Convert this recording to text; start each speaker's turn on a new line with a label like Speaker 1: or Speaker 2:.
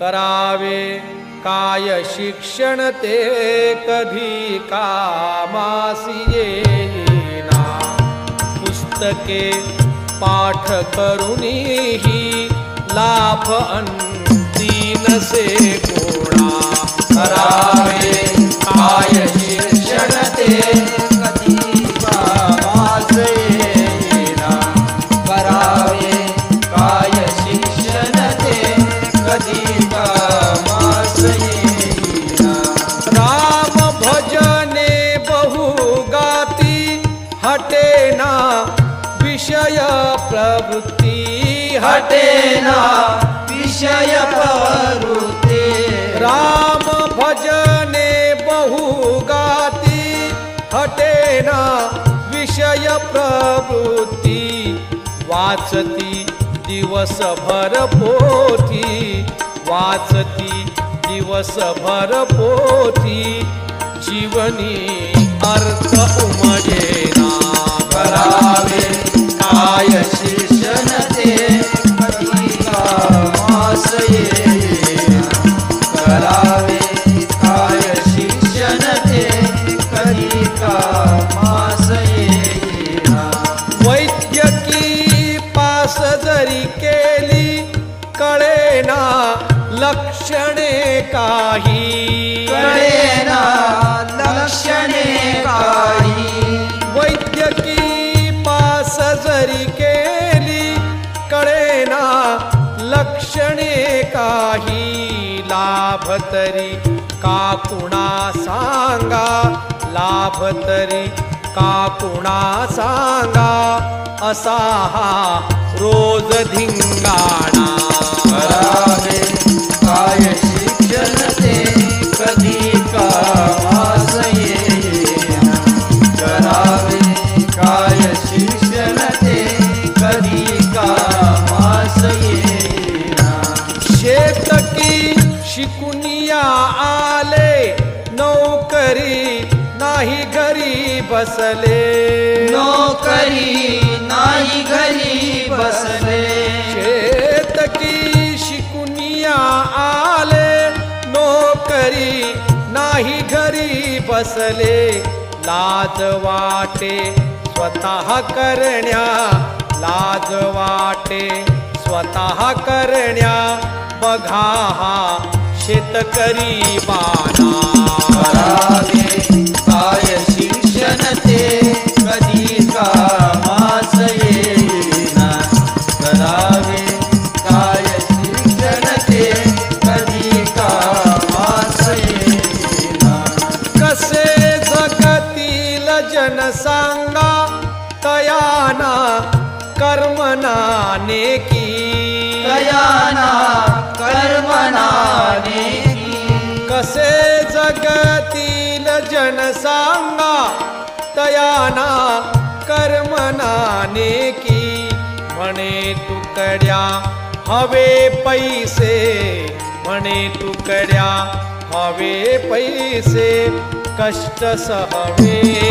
Speaker 1: करावे, काय शिक्षण ते कधी कामासी ना पुस्तके, पाठ करूनही लाभ अंती से कोणा. करावे विषय प्रवृत्ती।
Speaker 2: विषय प्रवृत्ती।
Speaker 1: राम भजने बहु गाती हटेना विषय प्रवृत्ती। वाचती दिवसभर पोथी। वाचती दिवसभर पोथी जीवनी अर्थ उमजेना
Speaker 2: करावे. काय शिक्षण ते कधी कामास करावे. काय शिक्षण ते कधी कामास येईना
Speaker 1: वैद्यकी पास जरी केली कळेना लक्षणे काही.
Speaker 2: कळेना लक्षणे काही.
Speaker 1: वैद्यकी पास जरी केली कळेना लक्षणे काही. लाभ तरी का कुणा सांगा? लाभ तरी का कुणा सांगा? असा हा रोज धिंगाणा. शिकुनिया आले नौकरी नाही घरी बसले
Speaker 2: नौकरी नाही घरी बसले
Speaker 1: शेतकी शिकुनिया आले नोकरी नाही घरी बसले लाज वाटे स्वतः करण्या लाज वाटे स्वतः करण्या। बघा हा शेतकरी बाणा।
Speaker 2: करावे काय शिक्षण ते कधी कामास येईना करावे काय शिक्षण ते कधी कामास येईना
Speaker 1: कसे जगतील जन सांगा तयाना कर्मनाने की
Speaker 2: कयाना
Speaker 1: तयाना कर्मनाने की म्हणे तुकड्या हवे पैसे। म्हणे तुकड्या हवे पैसे कष्ट सहवे।